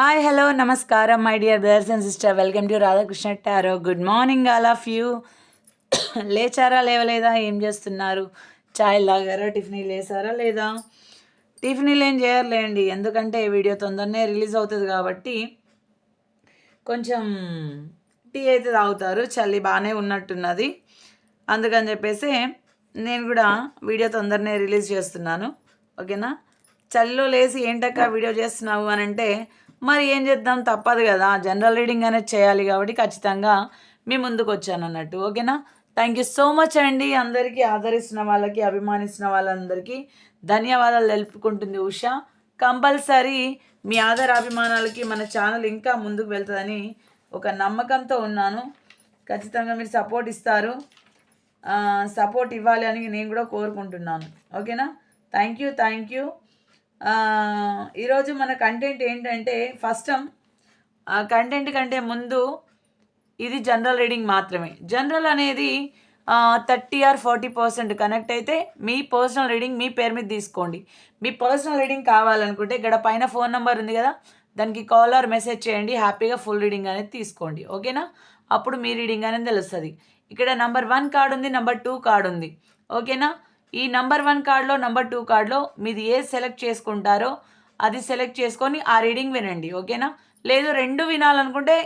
Hi hello నమస్కారం my dear brothers and sister welcome to Radhakrishna tarot good morning all of you లేచారా లేవలేదా? ఏం చేస్తున్నారు? చాయ్ లాగారా? Tiffin లేసారా లేదా? టిఫిన్లు ఏం చేయర్లేండి. ఎందుకంటే వీడియో తొందరనే రిలీజ్ అవుతుంది కాబట్టి కొంచెం టీ అయితే తాగుతారు. చలి బాగానే ఉన్నట్టున్నది. అందుకని చెప్పేసి నేను కూడా వీడియో తొందరనే రిలీజ్ చేస్తున్నాను. ఓకేనా? చలిలో లేసి ఏంటక్క వీడియో చేస్తున్నావు అని అంటే మరి ఏం చేద్దాం? తప్పదు కదా. జనరల్ రీడింగ్ అనేది చేయాలి కాబట్టి ఖచ్చితంగా మీ ముందుకు వచ్చాను అన్నట్టు. ఓకేనా? థ్యాంక్ యూ సో మచ్ అండి. అందరికీ ఆదరిస్తున్న వాళ్ళకి అభిమానిస్తున్న వాళ్ళందరికీ ధన్యవాదాలు తెలుపుకుంటుంది ఉష. కంపల్సరీ మీ ఆదర అభిమానాలకి మన ఛానల్ ఇంకా ముందుకు వెళ్తుందని ఒక నమ్మకంతో ఉన్నాను. ఖచ్చితంగా మీరు సపోర్ట్ ఇస్తారు. సపోర్ట్ ఇవ్వాలి అని నేను కూడా కోరుకుంటున్నాను. ఓకేనా? థ్యాంక్ యూ థ్యాంక్ యూ ఈరోజు మన కంటెంట్ ఏంటంటే ఫస్ట్ కంటెంట్ కంటే ముందు ఇది జనరల్ రీడింగ్ మాత్రమే. జనరల్ అనేది thirty or forty percent connect అయితే మీ పర్సనల్ రీడింగ్ మీ పేరు మీద తీసుకోండి. మీ పర్సనల్ రీడింగ్ కావాలనుకుంటే ఇక్కడ పైన ఫోన్ నెంబర్ ఉంది కదా దానికి కాల్ ఆర్ మెసేజ్ చేయండి హ్యాపీగా ఫుల్ రీడింగ్ అనేది తీసుకోండి. ఓకేనా అప్పుడు మీ రీడింగ్ అనేది తెలుస్తుంది. ఇక్కడ నెంబర్ వన్ కార్డు ఉంది నెంబర్ టూ కార్డ్ ఉంది. ఓకేనా ఈ నంబర్ వన్ కార్డ్లో నంబర్ టూ కార్డ్లో మీది ఏ సెలెక్ట్ చేసుకుంటారో అది సెలెక్ట్ చేసుకొని ఆ రీడింగ్ వినండి ఓకేనా? లేదు రెండు వినాలనుకుంటే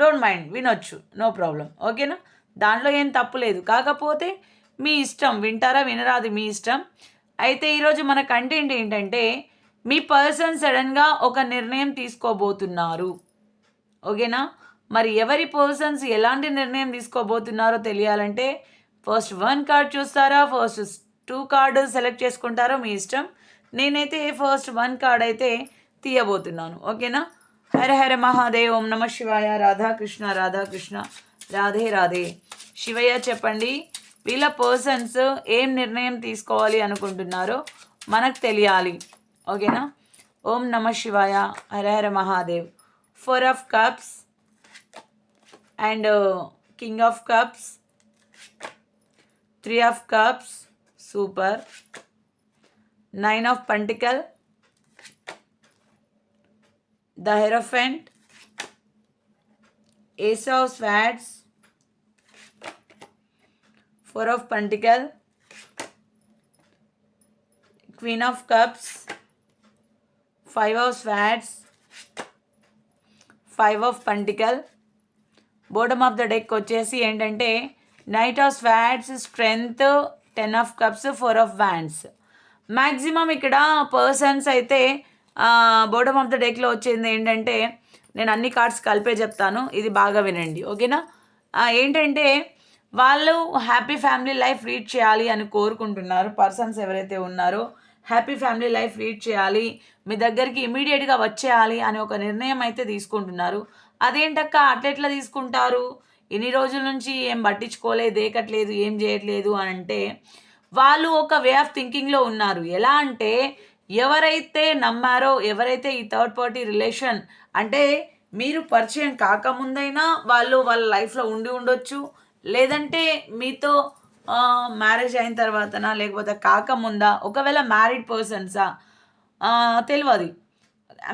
డోంట్ మైండ్ వినొచ్చు నో ప్రాబ్లం ఓకేనా? దాంట్లో ఏం తప్పు లేదు. కాకపోతే మీ ఇష్టం వింటారా వినరా అది మీ ఇష్టం. అయితే ఈరోజు మన కంటెంట్ ఏంటంటే మీ పర్సన్ సడన్గా ఒక నిర్ణయం తీసుకోబోతున్నారు ఓకేనా? మరి ఎవరి పర్సన్స్ ఎలాంటి నిర్ణయం తీసుకోబోతున్నారో తెలియాలంటే ఫస్ట్ వన్ కార్డ్ చూస్తారా? ఫస్ట్ టూ కార్డు సెలెక్ట్ చేసుకుంటారో? మీ ఇష్టం. నేనైతే ఫస్ట్ వన్ కార్డ్ అయితే తీయబోతున్నాను. ఓకేనా? హర హర మహాదేవ్ ఓం నమ శివాయ రాధాకృష్ణ రాధాకృష్ణ రాధే రాధే శివయ్య చెప్పండి వీళ్ళ పర్సన్స్ ఏం నిర్ణయం తీసుకోవాలి అనుకుంటున్నారో మనకు తెలియాలి. ఓకేనా? ఓం నమ శివాయ హర హర Mahadev. Four of cups and king of cups. Three of cups super. Nine of pentacle the hierophant ace of swords four of pentacle queen of cups five of swords five of pentacle. Bottom of the deck వచ్చేసి ఏంటంటే knight of swords strength ten of cups four of wands maximum ఇక్కడ persons అయితే boredom of the డెక్లో వచ్చింది ఏంటంటే నేను అన్ని cards కలిపే చెప్తాను ఇది బాగా వినండి ఓకేనా? ఏంటంటే వాళ్ళు హ్యాపీ ఫ్యామిలీ లైఫ్ రీడ్ చేయాలి అని కోరుకుంటున్నారు పర్సన్స్ ఎవరైతే ఉన్నారో హ్యాపీ ఫ్యామిలీ లైఫ్ లీడ్ చేయాలి మీ దగ్గరికి ఇమీడియట్గా వచ్చేయాలి అని ఒక నిర్ణయం అయితే తీసుకుంటున్నారు. అదేంటక్క అట్లెట్లా తీసుకుంటారు? ఇన్ని రోజుల నుంచి ఏం పట్టించుకోలేదు ఏకట్లేదు ఏం చేయట్లేదు అని అంటే వాళ్ళు ఒక వే ఆఫ్ థింకింగ్లో ఉన్నారు. ఎలా అంటే ఎవరైతే నమ్మారో ఎవరైతే ఈ థర్డ్ పార్టీ రిలేషన్ అంటే మీరు పరిచయం కాకముందైనా వాళ్ళు వాళ్ళ లైఫ్లో ఉండి ఉండొచ్చు. లేదంటే మీతో మ్యారేజ్ అయిన తర్వాతనా లేకపోతే కాకముందా ఒకవేళ మ్యారీడ్ పర్సన్సా తెలియదు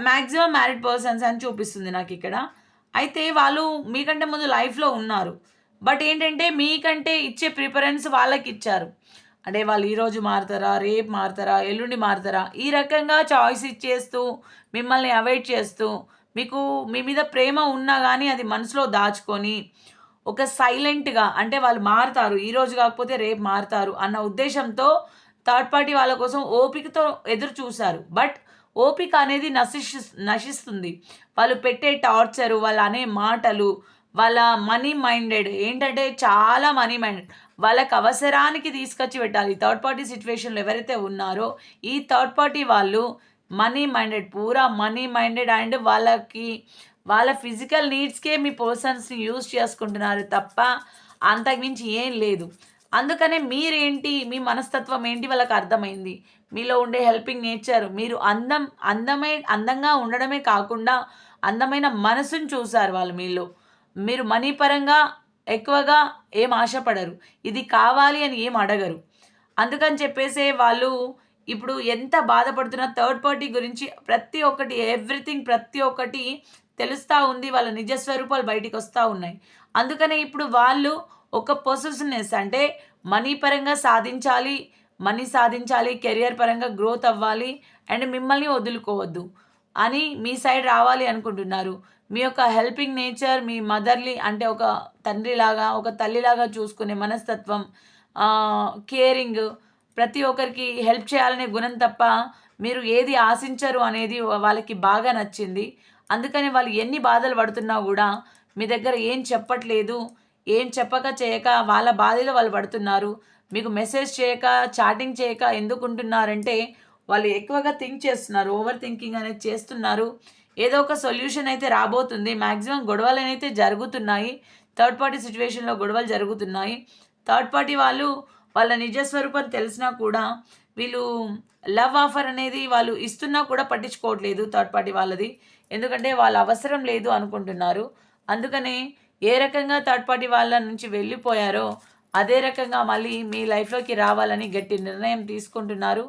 మ్యాక్సిమం మ్యారీడ్ పర్సన్స్ అని చూపిస్తుంది నాకు ఇక్కడ అయితే వాళ్ళు మీకంటే ముందు లైఫ్లో ఉన్నారు. బట్ ఏంటంటే మీకంటే ఇచ్చే ప్రిఫరెన్స్ వాళ్ళకి ఇచ్చారు అంటే వాళ్ళు ఈరోజు మారుతారా రేపు మారుతారా ఎల్లుండి మారుతారా ఈ రకంగా చాయిస్ ఇచ్చేస్తూ మిమ్మల్ని అవాయిడ్ చేస్తూ మీకు మీ మీద ప్రేమ ఉన్నా కానీ అది మనసులో దాచుకొని ఒక సైలెంట్గా అంటే వాళ్ళు మారుతారు ఈరోజు కాకపోతే రేపు మారుతారు అన్న ఉద్దేశంతో థర్డ్ పార్టీ వాళ్ళ కోసం ఓపికతో ఎదురు చూశారు బట్ ఓపిక అనేది నశిష్ నశిస్తుంది. వాళ్ళు పెట్టే టార్చరు వాళ్ళు అనే మాటలు వాళ్ళ మనీ మైండెడ్ ఏంటంటే చాలా మనీ మైండెడ్ వాళ్ళకి అవసరానికి తీసుకొచ్చి పెట్టాలి. థర్డ్ పార్టీ సిచ్యువేషన్లో ఎవరైతే ఉన్నారో ఈ థర్డ్ పార్టీ వాళ్ళు మనీ మైండెడ్ పూరా మనీ మైండెడ్ అండ్ వాళ్ళకి వాళ్ళ ఫిజికల్ నీడ్స్కే మీ పర్సన్స్ని యూజ్ చేసుకుంటున్నారు తప్ప అంతకుమించి ఏం లేదు. అందుకనే మీరేంటి మీ మనస్తత్వం ఏంటి వాళ్ళకి అర్థమైంది? మీలో ఉండే హెల్పింగ్ నేచర్ మీరు అందం అందమే అందంగా ఉండడమే కాకుండా అందమైన మనసును చూసారు వాళ్ళు మీలో. మీరు మనీ పరంగా ఎక్కువగా ఏం ఆశపడరు. ఇది కావాలి అని ఏం అడగరు. అందుకని చెప్పేసే వాళ్ళు ఇప్పుడు ఎంత బాధపడుతున్నా థర్డ్ పార్టీ గురించి ప్రతి ఒక్కటి ఎవ్రీథింగ్ ప్రతి ఒక్కటి తెలుస్తూ ఉంది. వాళ్ళ నిజ స్వరూపాలు బయటికి వస్తూ ఉన్నాయి. అందుకనే ఇప్పుడు వాళ్ళు ఒక పొసెసివ్నెస్ అంటే మనీ పరంగా సాధించాలి మనీ సాధించాలి కెరియర్ పరంగా గ్రోత్ అవ్వాలి అండ్ మిమ్మల్ని వదులుకోవద్దు. అని మీ సైడ్ రావాలి అనుకుంటున్నారు. మీ యొక్క హెల్పింగ్ నేచర్ మీ మదర్లీ అంటే ఒక తండ్రిలాగా ఒక తల్లిలాగా చూసుకునే మనస్తత్వం కేరింగ్ ప్రతి ఒక్కరికి హెల్ప్ చేయాలనే గుణం తప్ప మీరు ఏది ఆశించరు అనేది వాళ్ళకి బాగా నచ్చింది. అందుకని వాళ్ళు ఎన్ని బాధలు పడుతున్నా కూడా మీ దగ్గర ఏం చెప్పట్లేదు ఏం చెప్పక చేయక వాళ్ళ బాధలో వాళ్ళు పడుతున్నారు. మీకు మెసేజ్ చేయక చాటింగ్ చేయక ఎందుకుంటున్నారంటే వాళ్ళు ఎక్కువగా థింక్ చేస్తున్నారు ఓవర్ థింకింగ్ అనేది చేస్తున్నారు. ఏదో ఒక సొల్యూషన్ అయితే రాబోతుంది. మ్యాక్సిమం గొడవలు అయితే జరుగుతున్నాయి థర్డ్ పార్టీ సిచ్యువేషన్లో గొడవలు జరుగుతున్నాయి. థర్డ్ పార్టీ వాళ్ళు వాళ్ళ నిజస్వరూపం తెలిసినా కూడా వీళ్ళు లవ్ ఆఫర్ అనేది వాళ్ళు ఇస్తున్నా కూడా పట్టించుకోవట్లేదు థర్డ్ పార్టీ వాళ్ళది. ఎందుకంటే వాళ్ళ అవసరం లేదు అనుకుంటున్నారు. అందుకనే ఏ రకంగా థర్డ్ పార్టీ వాళ్ళ నుంచి వెళ్ళిపోయారో అదే రకంగా మళ్ళీ మీ లైఫ్లోకి రావాలని గట్టి నిర్ణయం తీసుకుంటున్నారు.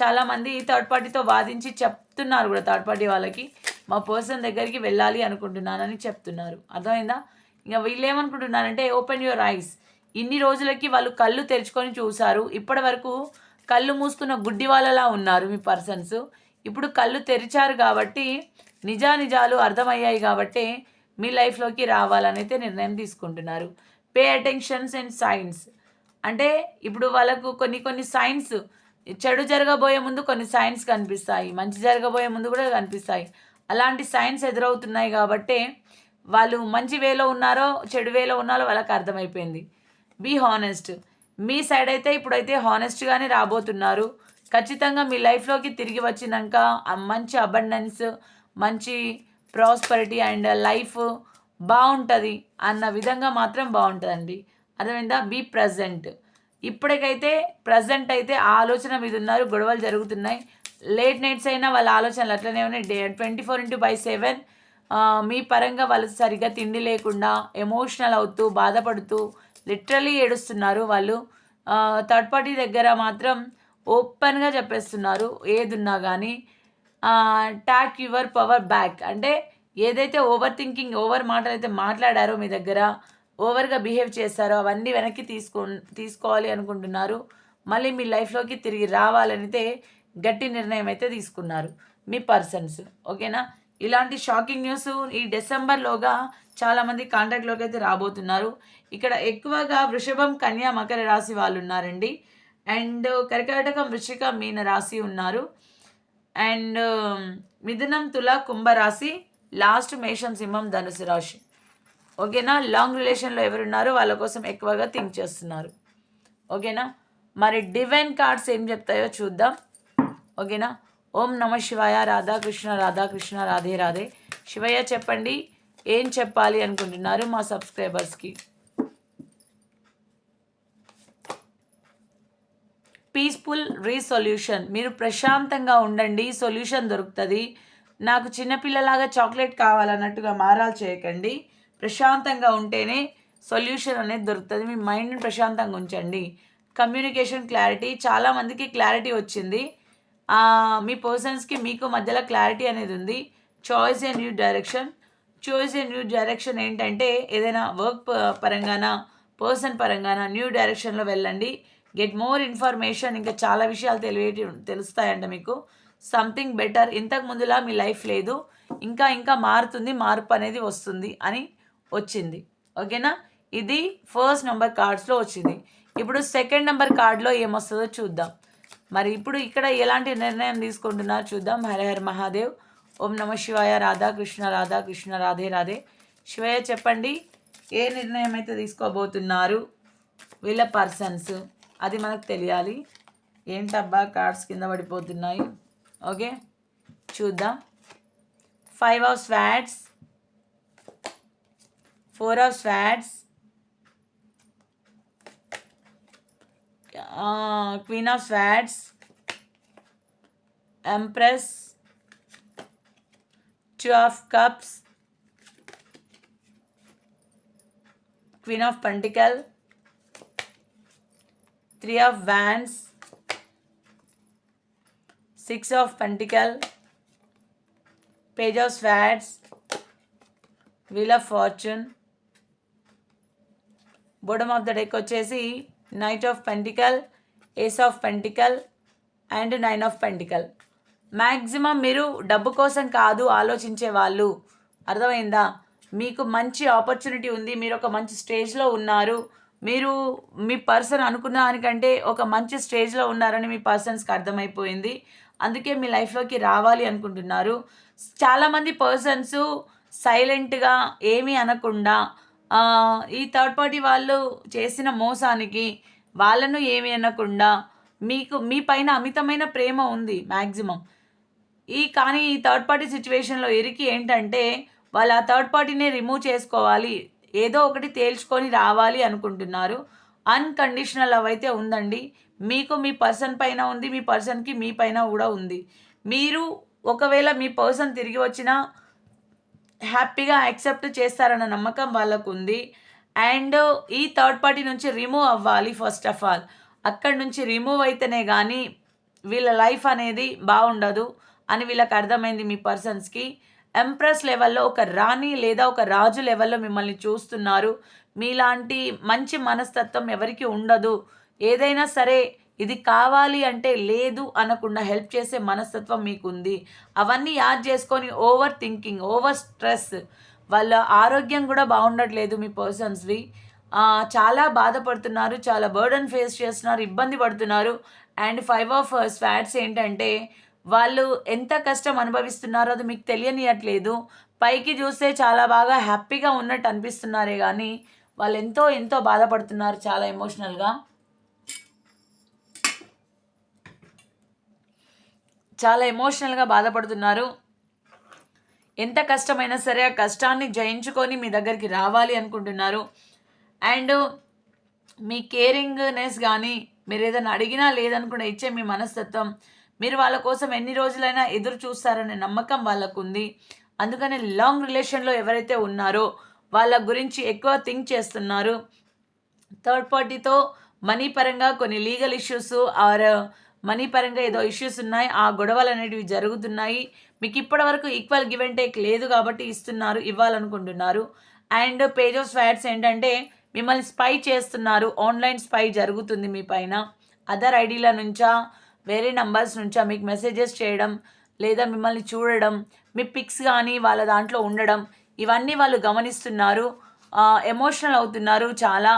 చాలామంది థర్డ్ పార్టీతో వాదించి చెప్తున్నారు కూడా థర్డ్ పార్టీ వాళ్ళకి. మా పర్సన్ దగ్గరికి వెళ్ళాలి అనుకుంటున్నానని చెప్తున్నారు. అర్థమైందా? ఇంకా వీళ్ళు ఏమనుకుంటున్నారంటే ఓపెన్ యువర్ ఐస్ ఇన్ని రోజులకి వాళ్ళు కళ్ళు తెరుచుకొని చూశారు. ఇప్పటి వరకు కళ్ళు మూసుకున్న గుడ్డి వాళ్ళలా ఉన్నారు మీ పర్సన్స్ ఇప్పుడు కళ్ళు తెరిచారు కాబట్టి నిజానిజాలు అర్థమయ్యాయి కాబట్టి మీ లైఫ్లోకి రావాలనైతే నిర్ణయం తీసుకుంటున్నారు. పే అటెన్షన్స్ అండ్ సైన్స్ అంటే ఇప్పుడు వాళ్ళకు కొన్ని కొన్ని సైన్స్ చెడు జరగబోయే ముందు కొన్ని సైన్స్ కనిపిస్తాయి. మంచి జరగబోయే ముందు కూడా కనిపిస్తాయి. అలాంటి సైన్స్ ఎదురవుతున్నాయి కాబట్టి వాళ్ళు మంచి వేలో ఉన్నారో చెడు వేలో ఉన్నారో వాళ్ళకి అర్థమైపోయింది. బీ హానెస్ట్ మీ సైడ్ అయితే ఇప్పుడైతే హానెస్ట్గానే రాబోతున్నారు. ఖచ్చితంగా మీ లైఫ్లోకి తిరిగి వచ్చినాక మంచి అబండెన్స్ మంచి ప్రాస్పరిటీ అండ్ లైఫ్ బాగుంటుంది అన్న విధంగా మాత్రం బాగుంటుందండి. అర్థమైందా? బీ ప్రజెంట్ ఇప్పటికైతే ప్రజెంట్ అయితే ఆ ఆలోచన మీద ఉన్నారు గొడవలు జరుగుతున్నాయి. లేట్ నైట్స్ అయినా వాళ్ళ ఆలోచనలు అట్లనే ఉన్నాయి. Day twenty four into by seven మీ పరంగా వాళ్ళు సరిగ్గా తిండి లేకుండా ఎమోషనల్ అవుతూ బాధపడుతూ లిటరలీ ఏడుస్తున్నారు వాళ్ళు. థర్డ్ పార్టీ దగ్గర మాత్రం ఓపెన్గా చెప్పేస్తున్నారు ఏదున్నా కానీ ట్యాక్ యువర్ పవర్ బ్యాక్ అంటే ఏదైతే ఓవర్ థింకింగ్ ఓవర్ మాటలు అయితే మాట్లాడారో మీ దగ్గర ఓవర్గా బిహేవ్ చేస్తారో అవన్నీ వెనక్కి తీసుకో తీసుకోవాలి అనుకుంటున్నారు. మళ్ళీ మీ లైఫ్లోకి తిరిగి రావాలనితే గట్టి నిర్ణయం అయితే తీసుకున్నారు మీ పర్సన్స్. ఓకేనా? ఇలాంటి షాకింగ్ న్యూస్ ఈ డిసెంబర్లోగా చాలామంది కాంటాక్ట్లోకి అయితే రాబోతున్నారు. ఇక్కడ ఎక్కువగా వృషభం కన్యా మకర రాశి వాళ్ళు ఉన్నారండి. అండ్ కర్కాటకం వృషిక మీన రాశి ఉన్నారు. అండ్ మిథునం తుల కుంభరాశి లాస్ట్ మేషం సింహం ధనుసు రాశి. ఓకేనా? లాంగ్ రిలేషన్లో ఎవరున్నారో? వాళ్ళ కోసం ఎక్కువగా థింక్ చేస్తున్నారు. ఓకేనా? మరి డివైన్ కార్డ్స్ ఏం చెప్తాయో చూద్దాం. ఓకేనా? ఓం నమ శివాయ రాధాకృష్ణ రాధాకృష్ణ రాధే రాధే. శివయ్య చెప్పండి ఏం చెప్పాలి అనుకుంటున్నారు మా సబ్స్క్రైబర్స్కి? Peaceful resolution. మీరు ప్రశాంతంగా ఉండండి సొల్యూషన్ దొరుకుతుంది. నాకు చిన్నపిల్లలాగా చాక్లెట్ కావాలన్నట్టుగా మారాలు చేయకండి. ప్రశాంతంగా ఉంటేనే సొల్యూషన్ అనేది దొరుకుతుంది. మీ మైండ్ని ప్రశాంతంగా ఉంచండి. కమ్యూనికేషన్ క్లారిటీ చాలామందికి క్లారిటీ వచ్చింది. మీ పర్సన్స్కి మీకు మధ్యలో క్లారిటీ అనేది ఉంది. Choice a new direction choice a new direction ఏంటంటే ఏదైనా వర్క్ పరంగాన పర్సన్ పరంగాన న్యూ డైరెక్షన్లో వెళ్ళండి. గెట్ మోర్ ఇన్ఫర్మేషన్ ఇంకా చాలా విషయాలు తెలియటి తెలుస్తాయంట మీకు. సంథింగ్ బెటర్ ఇంతకు ముందులా మీ లైఫ్ లేదు. ఇంకా ఇంకా మారుతుంది మార్పు అనేది వస్తుంది అని వచ్చింది. ఓకేనా? ఇది ఫస్ట్ నెంబర్ కార్డ్స్లో వచ్చింది. ఇప్పుడు సెకండ్ నెంబర్ కార్డ్లో ఏమొస్తుందో చూద్దాం. మరి ఇప్పుడు ఇక్కడ ఎలాంటి నిర్ణయం తీసుకుంటున్నారు చూద్దాం. హర మహాదేవ్. ఓం నమ శివాయ. రాధాకృష్ణ రాధాకృష్ణ రాధే రాధే. శివయ్య చెప్పండి. ఏ నిర్ణయం అయితే తీసుకోబోతున్నారు? వీళ్ళ పర్సన్స్. అది మనకు తెలియాలి. ఏంటబ్బా కార్డ్స్ కింద పడిపోతున్నాయి? ఓకే. చూద్దాం. Five of swords. four of swords. Uh, queen of swords. Empress. Two of cups. Queen of pentacle. Three of wands. Six of pentacle. Page of swords. Wheel of fortune. Bottom of the deck వచ్చేసి knight of pentacle ace of pentacle and nine of pentacle maximum మీరు డబ్బు కోసం కాదు ఆలోచించే వాళ్ళు. అర్థమైందా? మీకు మంచి ఆపర్చునిటీ ఉంది మీరు ఒక మంచి స్టేజ్లో ఉన్నారు. మీరు మీ పర్సన్ అనుకున్న దానికంటే ఒక మంచి స్టేజ్లో ఉన్నారని మీ పర్సన్స్కి అర్థమైపోయింది. అందుకే మీ లైఫ్లోకి రావాలి అనుకుంటున్నారు. చాలామంది పర్సన్స్ సైలెంట్గా ఏమీ అనకుండా ఈ థర్డ్ పార్టీ వాళ్ళు చేసిన మోసానికి వాళ్ళను ఏమీ అనకుండా మీకు మీ పైన అమితమైన ప్రేమ ఉంది మ్యాక్సిమం ఈ కానీ ఈ థర్డ్ పార్టీ సిచ్యువేషన్లో ఇరికి ఏంటంటే వాళ్ళు ఆ థర్డ్ పార్టీని రిమూవ్ చేసుకోవాలి ఏదో ఒకటి తేల్చుకొని రావాలి అనుకుంటున్నారు. అన్కండిషనల్ లవ్ అయితే ఉందండి. మీకు మీ పర్సన్ పైన ఉంది మీ పర్సన్కి మీ పైన కూడా ఉంది. మీరు ఒకవేళ మీ పర్సన్ తిరిగి వచ్చినా హ్యాపీగా యాక్సెప్ట్ చేస్తారన్న నమ్మకం వాళ్ళకు ఉంది అండ్ ఈ థర్డ్ పార్టీ నుంచి రిమూవ్ అవ్వాలి ఫస్ట్ ఆఫ్ ఆల్. అక్కడి నుంచి రిమూవ్ అయితేనే కానీ వీళ్ళ లైఫ్ అనేది బాగుండదు అని వీళ్ళకి అర్థమైంది మీ పర్సన్స్కి. ఎంప్రెస్ లెవెల్లో ఒక రాణి లేదా ఒక రాజు లెవెల్లో మిమ్మల్ని చూస్తున్నారు. మీలాంటి మంచి మనస్తత్వం ఎవరికి ఉండదు. ఏదైనా సరే ఇది కావాలి అంటే లేదు అనకుండా హెల్ప్ చేసే మనస్తత్వం మీకుంది. అవన్నీ యాడ్ చేసుకొని ఓవర్ థింకింగ్ ఓవర్ స్ట్రెస్ వాళ్ళ ఆరోగ్యం కూడా బాగుండట్లేదు మీ పర్సన్స్వి. చాలా బాధపడుతున్నారు చాలా బర్డన్ ఫేస్ చేస్తున్నారు ఇబ్బంది పడుతున్నారు. అండ్ ఫైవ్ ఆఫ్ స్వాట్స్ ఏంటంటే వాళ్ళు ఎంత కష్టం అనుభవిస్తున్నారో అది మీకు తెలియనియట్లేదు. పైకి చూస్తే చాలా బాగా హ్యాపీగా ఉన్నట్టు అనిపిస్తున్నారే కానీ వాళ్ళు ఎంతో ఎంతో బాధపడుతున్నారు చాలా ఎమోషనల్గా. చాలా ఎమోషనల్గా బాధపడుతున్నారు. ఎంత కష్టమైనా సరే ఆ కష్టాన్ని జయించుకొని మీ దగ్గరికి రావాలి అనుకుంటున్నారు. అండ్ మీ కేరింగ్నెస్ కానీ మీరు ఏదైనా అడిగినా లేదనుకున్న ఇచ్చే మీ మనస్తత్వం మీరు వాళ్ళ కోసం ఎన్ని రోజులైనా ఎదురు చూస్తారనే నమ్మకం వాళ్ళకు ఉంది అందుకని లాంగ్ రిలేషన్లో ఎవరైతే ఉన్నారో వాళ్ళ గురించి ఎక్కువ థింక్ చేస్తున్నారు. థర్డ్ పార్టీతో మనీ పరంగా కొన్ని లీగల్ ఇష్యూస్ ఆర్ మనీ పరంగా ఏదో ఇష్యూస్ ఉన్నాయి ఆ గొడవలు అనేటివి జరుగుతున్నాయి. మీకు ఇప్పటి వరకు ఈక్వల్ గివ్ అండ్ టేక్ లేదు కాబట్టి ఇస్తున్నారు ఇవ్వాలనుకుంటున్నారు. అండ్ పేజ్ ఆఫ్ స్వాట్స్ ఏంటంటే మిమ్మల్ని స్పై చేస్తున్నారు ఆన్లైన్ స్పై జరుగుతుంది మీ పైన. అదర్ ఐడీల నుంచా వేరే నంబర్స్ నుంచా మీకు మెసేజెస్ చేయడం లేదా మిమ్మల్ని చూడడం మీ పిక్స్ కానీ వాళ్ళ దాంట్లో ఉండడం ఇవన్నీ వాళ్ళు గమనిస్తున్నారు. ఎమోషనల్ అవుతున్నారు చాలా.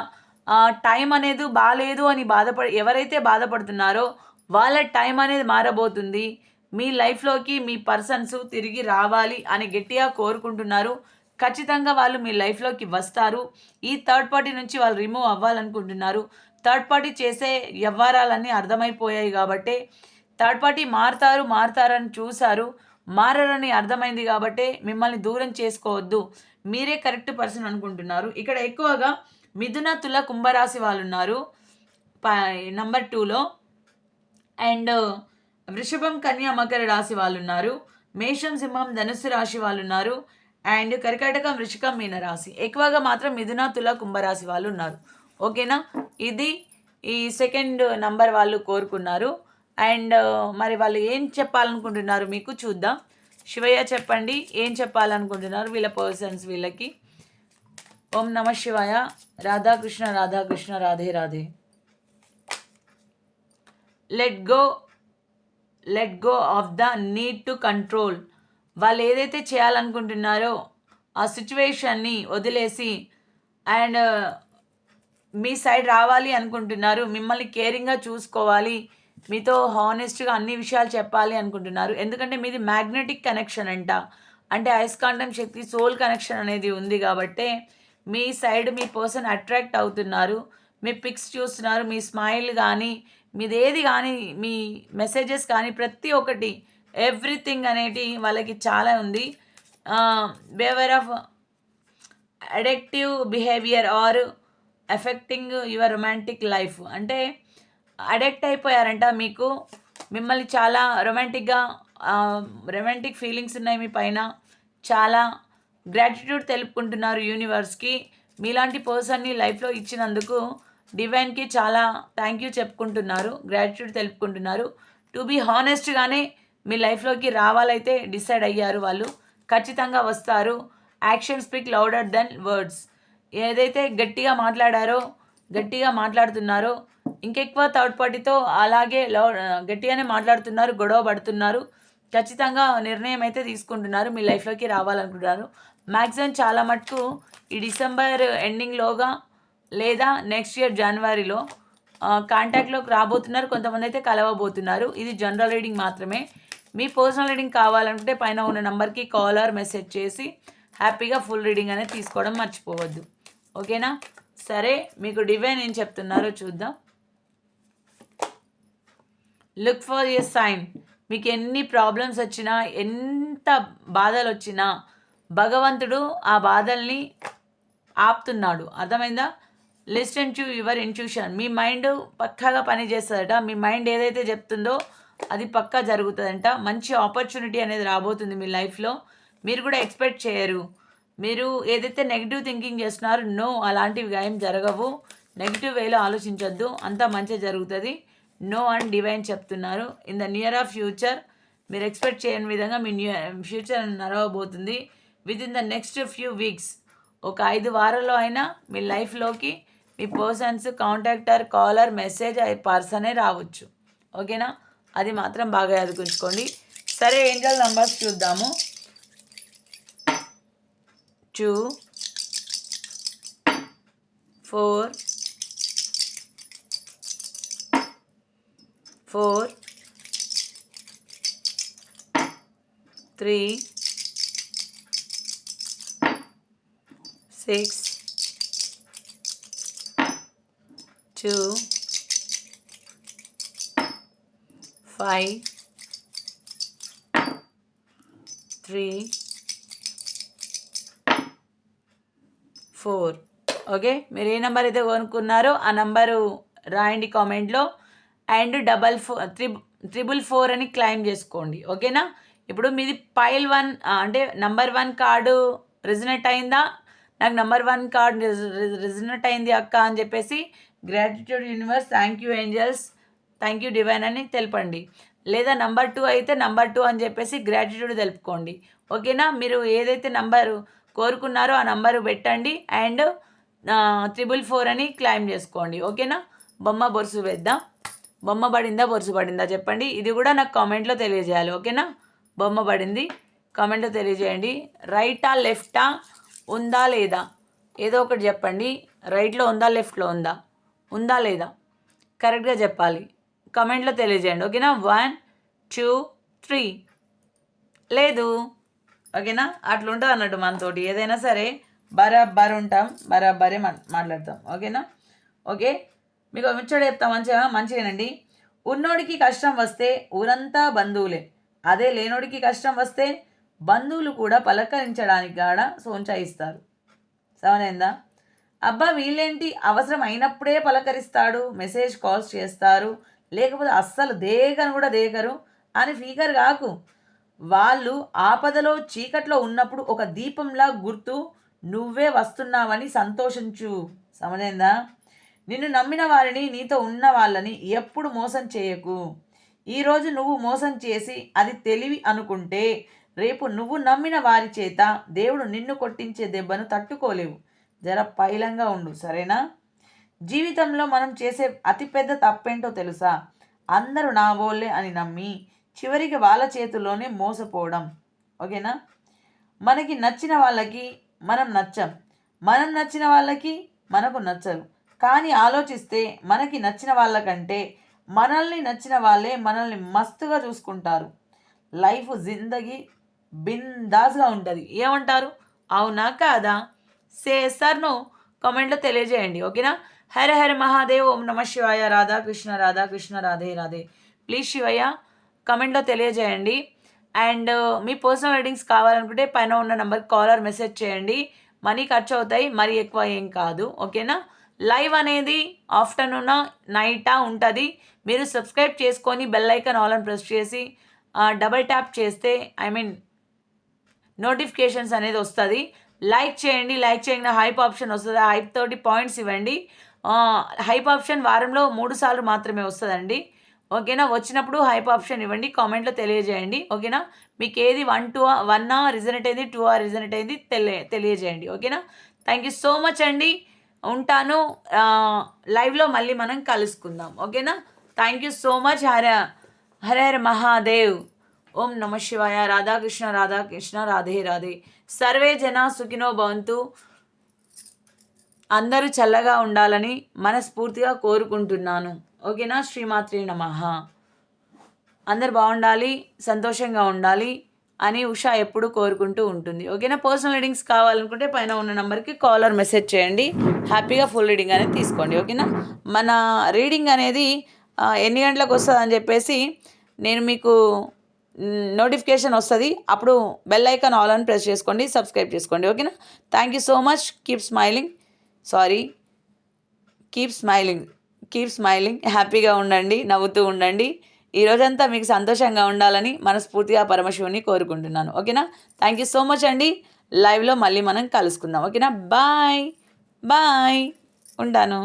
టైం అనేది బాగాలేదు అని బాధపడి ఎవరైతే బాధపడుతున్నారో వాళ్ళ టైం అనేది మారబోతుంది. మీ లైఫ్లోకి మీ పర్సన్స్ తిరిగి రావాలి అని గట్టిగా కోరుకుంటున్నారు. ఖచ్చితంగా వాళ్ళు మీ లైఫ్లోకి వస్తారు. ఈ థర్డ్ పార్టీ నుంచి వాళ్ళు రిమూవ్ అవ్వాలనుకుంటున్నారు. థర్డ్ పార్టీ చేసే వ్యవహారాలన్నీ అర్థమైపోయాయి కాబట్టి థర్డ్ పార్టీ మారుతారు మారుతారని చూశారు. మారరని అర్థమైంది కాబట్టి మిమ్మల్ని దూరం చేసుకోవద్దు. మీరే కరెక్ట్ పర్సన్ అనుకుంటున్నారు. ఇక్కడ ఎక్కువగా మిథున తుల కుంభరాశి వాళ్ళు ఉన్నారు నంబర్ టూలో అండ్ వృషభం కన్యా మకర రాశి వాళ్ళు ఉన్నారు మేషం సింహం ధనుస్సు రాశి వాళ్ళు ఉన్నారు అండ్ కర్కాటకం వృషికం మీన రాశి ఎక్కువగా మాత్రం మిథున తుల కుంభరాశి వాళ్ళు ఉన్నారు ఓకేనా? ఇది ఈ సెకండ్ నంబర్ వాళ్ళు కోరుకున్నారు. అండ్ మరి వాళ్ళు ఏం చెప్పాలనుకుంటున్నారు మీకు చూద్దాం. శివయ్య చెప్పండి ఏం చెప్పాలనుకుంటున్నారు వీళ్ళ పర్సన్స్ వీళ్ళకి? ఓం నమ శివాయ. Radhakrishna Radhakrishna Radhe Radhe. Let go let go of the need to control వాళ్ళు ఏదైతే చేయాలనుకుంటున్నారో ఆ సిచ్యువేషన్ని వదిలేసి అండ్ uh, మీ సైడ్ రావాలి అనుకుంటున్నారు మిమ్మల్ని కేరింగ్గా చూసుకోవాలి మీతో హానెస్ట్గా అన్ని విషయాలు చెప్పాలి అనుకుంటున్నారు. ఎందుకంటే మీది మ్యాగ్నెటిక్ కనెక్షన్ అంట. అంటే అయస్కాంతం శక్తి సోల్ కనెక్షన్ అనేది ఉంది కాబట్టి మీ సైడ్ మీ పర్సన్ అట్రాక్ట్ అవుతున్నారు. మీ పిక్స్ చూస్తున్నారు మీ స్మైల్ కానీ మీది ఏది కానీ మీ మెసేజెస్ కానీ ప్రతి ఒక్కటి ఎవ్రీథింగ్ అనేటి వాళ్ళకి చాలా ఉంది. Beware of addictive behaviour are affecting your romantic life అంటే అడిక్ట్ అయిపోయారంట మీకు. మిమ్మల్ని చాలా రొమాంటిక్గా రొమాంటిక్ ఫీలింగ్స్ ఉన్నాయి మీ పైన. చాలా గ్రాటిట్యూడ్ తెలుపుకుంటున్నారు యూనివర్స్కి మీలాంటి పర్సన్ని లైఫ్లో ఇచ్చినందుకు డివైన్కి చాలా థ్యాంక్ యూ చెప్పుకుంటున్నారు గ్రాటిట్యూడ్ తెలుపుకుంటున్నారు. టు బీ హానెస్ట్గానే మీ లైఫ్లోకి రావాలైతే డిసైడ్ అయ్యారు వాళ్ళు. ఖచ్చితంగా వస్తారు. Action speak louder than words. ఏదైతే గట్టిగా మాట్లాడారో గట్టిగా మాట్లాడుతున్నారో ఇంకెక్కువ థర్డ్ పార్టీతో అలాగే లౌ గట్టిగానే మాట్లాడుతున్నారు గొడవ పడుతున్నారు ఖచ్చితంగా నిర్ణయం అయితే తీసుకుంటున్నారు మీ లైఫ్లోకి రావాలనుకుంటున్నారు. మ్యాక్సిమం చాలా మటుకు ఈ డిసెంబర్ ఎండింగ్లోగా లేదా నెక్స్ట్ ఇయర్ జనవరిలో కాంటాక్ట్లోకి రాబోతున్నారు. కొంతమంది అయితే కలవబోతున్నారు. ఇది జనరల్ రీడింగ్ మాత్రమే. మీ పర్సనల్ రీడింగ్ కావాలంటే పైన ఉన్న నెంబర్కి కాల్ ఆర్ మెసేజ్ చేసి హ్యాపీగా ఫుల్ రీడింగ్ అనేది తీసుకోవడం మర్చిపోవద్దు. ఓకేనా? సరే మీకు డివైన్ ఏం చెప్తున్నారో చూద్దాం. లుక్ ఫర్ ఎ సైన్ మీకు ఎన్ని ప్రాబ్లమ్స్ వచ్చినా ఎంత బాధలు వచ్చినా భగవంతుడు ఆ బాధల్ని ఆపుతున్నాడు. అర్థమైందా? Listen to your intuition. Me mind పక్కాగా పని చేస్తుందట. మీ మైండ్ ఏదైతే చెప్తుందో అది పక్కా జరుగుతుందంట. మంచి ఆపర్చునిటీ అనేది రాబోతుంది మీ లైఫ్లో. మీరు కూడా ఎక్స్పెక్ట్ చేయరు. మీరు ఏదైతే నెగిటివ్ థింకింగ్ చేస్తున్నారో నో అలాంటివి ఏం జరగవు. నెగిటివ్ వేలో ఆలోచించొద్దు. అంతా మంచిగా జరుగుతుంది. నో అండ్ డివైన్ చెప్తున్నారు. In the near of future మీరు ఎక్స్పెక్ట్ చేయని విధంగా మీ new future నడవబోతుంది. Within the next few weeks ఒక ఐదు వారాల్లో అయినా మీ లైఫ్లోకి మీ persons contact or call or message పర్సనే రావచ్చు. ఓకేనా? అది మాత్రం బాగా ఎదుగుంచుకోండి సరే ఏంజల్ నంబర్స్ చూద్దాము. Two four four three six two five three four okay మీరు ఏ నెంబర్ అయితే కొనుక్కున్నారో ఆ నెంబరు రాయండి కామెంట్లో and double four three triple four అని క్లైమ్ చేసుకోండి. ఓకేనా ఇప్పుడు మీది పైల్ వన్ అంటే నంబర్ వన్ కార్డు రిజనెట్ అయిందా? నాకు నంబర్ వన్ కార్డు రిజనెట్ అయింది అక్క అని చెప్పేసి gratitude universe thank you angels thank you divine అని తెలపండి. లేదా నంబర్ టూ అయితే నంబర్ టూ అని చెప్పేసి గ్రాటిట్యూడ్ తెలుపుకోండి. ఓకేనా మీరు ఏదైతే నంబరు కోరుకున్నారో ఆ నంబరు పెట్టండి అండ్ త్రిబుల్ ఫోర్ అని క్లైమ్ చేసుకోండి. ఓకేనా బొమ్మ బొరుసు వేద్దాం. బొమ్మ పడిందా? బొరుసు పడిందా? చెప్పండి. ఇది కూడా నాకు కామెంట్లో తెలియజేయాలి. ఓకేనా బొమ్మ పడింది. కామెంట్లో తెలియజేయండి. రైటా లెఫ్టా ఉందా లేదా? ఏదో ఒకటి చెప్పండి. రైట్లో ఉందా? లెఫ్ట్లో ఉందా? ఉందా లేదా? కరెక్ట్గా చెప్పాలి. కమెంట్లో తెలియజేయండి. ఓకేనా? One two three. లేదు. ఓకేనా? అట్లా ఉంటుంది అన్నట్టు మనతోటి. ఏదైనా సరే బరాబర్ ఉంటాం. బరాబరే మాట్లాడతాం. ఓకేనా? ఓకే? మీకు ముచ్చట చెప్తా. మంచిగా మంచిగానండి. ఉన్నోడికి కష్టం వస్తే ఊరంతా బంధువులే. అదే లేనోడికి కష్టం వస్తే బంధువులు కూడా పలకరించడానికి కాడ సోంచాయిస్తారు. సమనైందా అబ్బా వీళ్ళేంటి? అవసరం అయినప్పుడే పలకరిస్తాడు మెసేజ్ కాల్స్ చేస్తారు లేకపోతే అస్సలు దేగను కూడా దేగరు. అని ఫీకర్ కాకు. వాళ్ళు ఆపదలో చీకట్లో ఉన్నప్పుడు ఒక దీపంలా గుర్తు నువ్వే వస్తున్నావని సంతోషించు. సమజైందా? నిన్ను నమ్మిన వారిని నీతో ఉన్న వాళ్ళని ఎప్పుడు మోసం చేయకు. ఈరోజు నువ్వు మోసం చేసి అది తెలివి అనుకుంటే రేపు నువ్వు నమ్మిన వారి చేత దేవుడు నిన్ను కొట్టించే దెబ్బను తట్టుకోలేవు. జర పైలంగా ఉండు సరేనా? జీవితంలో మనం చేసే అతిపెద్ద తప్పేంటో తెలుసా? అందరూ నా వోళ్ళే అని నమ్మి చివరికి వాళ్ళ చేతుల్లోనే మోసపోవడం. ఓకేనా? మనకి నచ్చిన వాళ్ళకి మనం నచ్చం. మనం నచ్చిన వాళ్ళకి మనకు నచ్చరు కానీ ఆలోచిస్తే మనకి నచ్చిన వాళ్ళకంటే మనల్ని నచ్చిన వాళ్ళే మనల్ని మస్తుగా చూసుకుంటారు. లైఫ్ జిందగీ బిందాస్గా ఉంటుంది. ఏమంటారు? అవునా కాదా? సే సార్ను కామెంట్లో తెలియజేయండి ఓకేనా? హర హర మహాదేవ్ ఓం నమ శివాయ రాధాకృష్ణ రాధాకృష్ణ రాధే రాధే ప్లీజ్ శివయ్య కమెంట్లో తెలియజేయండి. అండ్ uh, మీ పర్సనల్ రీడింగ్స్ కావాలనుకుంటే పైన ఉన్న నెంబర్కి కాలర్ మెసేజ్ చేయండి. మనీ ఖర్చు అవుతాయి మరీ ఎక్కువ ఏం కాదు ఓకేనా? లైవ్ అనేది ఆఫ్టర్నూన్ నైటా ఉంటుంది. మీరు సబ్స్క్రైబ్ చేసుకొని బెల్ ఐకాన్ ఆల్ అని ప్రెస్ చేసి uh, డబల్ ట్యాప్ చేస్తే ఐ మీన్ నోటిఫికేషన్స్ అనేది వస్తుంది. లైక్ చేయండి లైక్ చేయండి హైప్ ఆప్షన్ వస్తుంది. హైప్ తోటి పాయింట్స్ ఇవ్వండి. హైప్ ఆప్షన్ వారంలో మూడు సార్లు మాత్రమే వస్తుందండి. ఓకేనా? వచ్చినప్పుడు హైప్ ఆప్షన్ ఇవ్వండి కామెంట్లో తెలియజేయండి. ఓకేనా? మీకు ఏది వన్ టూ వన్ ఆ రిజనెట్ అయింది టూ ఆ రిజనెట్ అయింది తెలియ తెలియజేయండి. ఓకేనా? థ్యాంక్ యూ సో మచ్ అండి. ఉంటాను. లైవ్లో మళ్ళీ మనం కలుసుకుందాం. ఓకేనా? Thank you so much Har Har Har Mahadev. ఓం నమ శివాయ. రాధాకృష్ణ రాధాకృష్ణ రాధే రాధే. సర్వే జన సుఖినో భవంతు. అందరూ చల్లగా ఉండాలని మనస్ఫూర్తిగా కోరుకుంటున్నాను. ఓకేనా? శ్రీమాత్రి నమ. అందరు బాగుండాలి సంతోషంగా ఉండాలి అని ఉషా ఎప్పుడు కోరుకుంటూ ఉంటుంది. ఓకేనా? పర్సనల్ రీడింగ్స్ కావాలనుకుంటే పైన ఉన్న నెంబర్కి కాలర్ మెసేజ్ చేయండి. హ్యాపీగా ఫుల్ రీడింగ్ అనేది తీసుకోండి. ఓకేనా? మన రీడింగ్ అనేది ఎన్ని గంటలకు వస్తుంది అని చెప్పేసి నేను మీకు నోటిఫికేషన్ వస్తుంది అప్పుడు బెల్ ఐకాన్ ఆల్ అని ప్రెస్ చేసుకోండి సబ్స్క్రైబ్ చేసుకోండి ఓకేనా? Thank you so much keep smiling sorry keep smiling keep smiling హ్యాపీగా ఉండండి నవ్వుతూ ఉండండి. ఈ రోజంతా మీకు సంతోషంగా ఉండాలని మనస్ఫూర్తిగా పరమశివుని కోరుకుంటున్నాను ఓకేనా? థ్యాంక్ యూ సో మచ్ అండి. లైవ్లో మళ్ళీ మనం కలుసుకుందాం ఓకేనా? బాయ్ బాయ్ ఉంటాను